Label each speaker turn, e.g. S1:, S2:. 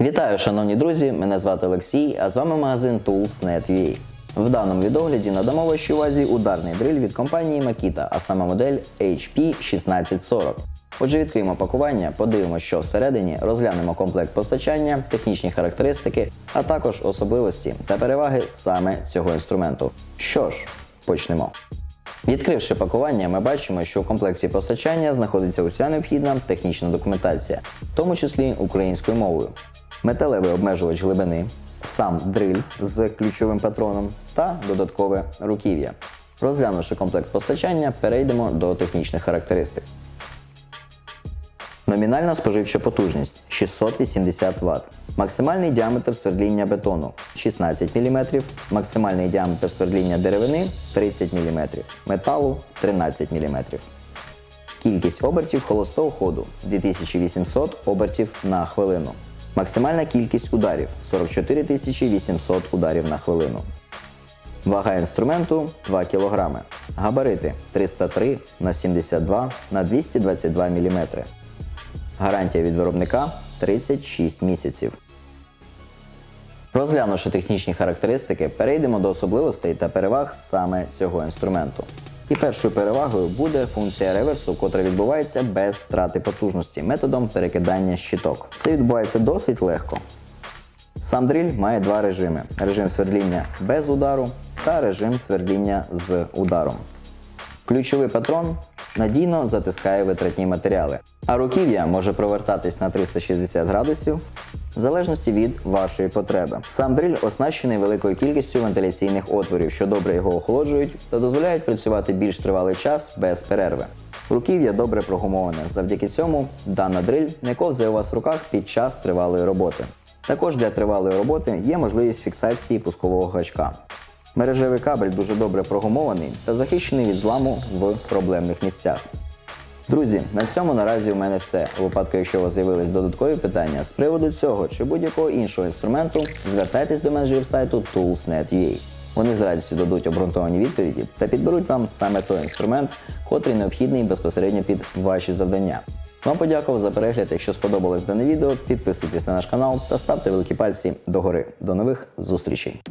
S1: Вітаю, шановні друзі! Мене звати Олексій, а з вами магазин Tools.net.ua. В даному відогляді надамо вашій увазі ударний дриль від компанії Makita, а саме модель HP 1640. Отже, відкриємо пакування, подивимося, що всередині, розглянемо комплект постачання, технічні характеристики, а також особливості та переваги саме цього інструменту. Що ж, почнемо. Відкривши пакування, ми бачимо, що у комплекті постачання знаходиться уся необхідна технічна документація, в тому числі українською мовою, металевий обмежувач глибини, сам дриль з ключовим патроном та додаткове руків'я. Розглянувши комплект постачання, перейдемо до технічних характеристик. Номінальна споживча потужність 680 Вт. Максимальний діаметр свердління бетону 16 мм, максимальний діаметр свердління деревини 30 мм, металу 13 мм. Кількість обертів холостого ходу 2800 обертів на хвилину. Максимальна кількість ударів 44 800 ударів на хвилину. Вага інструменту 2 кг. Габарити 303 на 72 на 222 мм. Гарантія від виробника 36 місяців. Розглянувши технічні характеристики, перейдемо до особливостей та переваг саме цього інструменту. І першою перевагою буде функція реверсу, котра відбувається без втрати потужності методом перекидання щиток. Це відбувається досить легко. Сам дріль має два режими: режим свердління без удару та режим свердління з ударом. Ключовий патрон надійно затискає витратні матеріали, а руків'я може провертатись на 360 градусів в залежності від вашої потреби. Сам дриль оснащений великою кількістю вентиляційних отворів, що добре його охолоджують та дозволяють працювати більш тривалий час без перерви. Руків'я добре прогумоване. Завдяки цьому дана дриль не ковзає у вас в руках під час тривалої роботи. Також для тривалої роботи є можливість фіксації пускового гачка. Мережевий кабель дуже добре прогумований та захищений від зламу в проблемних місцях. Друзі, на цьому наразі у мене все. У випадку, якщо у вас з'явились додаткові питання з приводу цього чи будь-якого іншого інструменту, звертайтесь до менеджерів сайту Tools.net.ua. Вони з радістю дадуть обґрунтовані відповіді та підберуть вам саме той інструмент, котрий необхідний безпосередньо під ваші завдання. Вам подякував за перегляд. Якщо сподобалось дане відео, підписуйтесь на наш канал та ставте великі пальці догори. До нових зустрічей!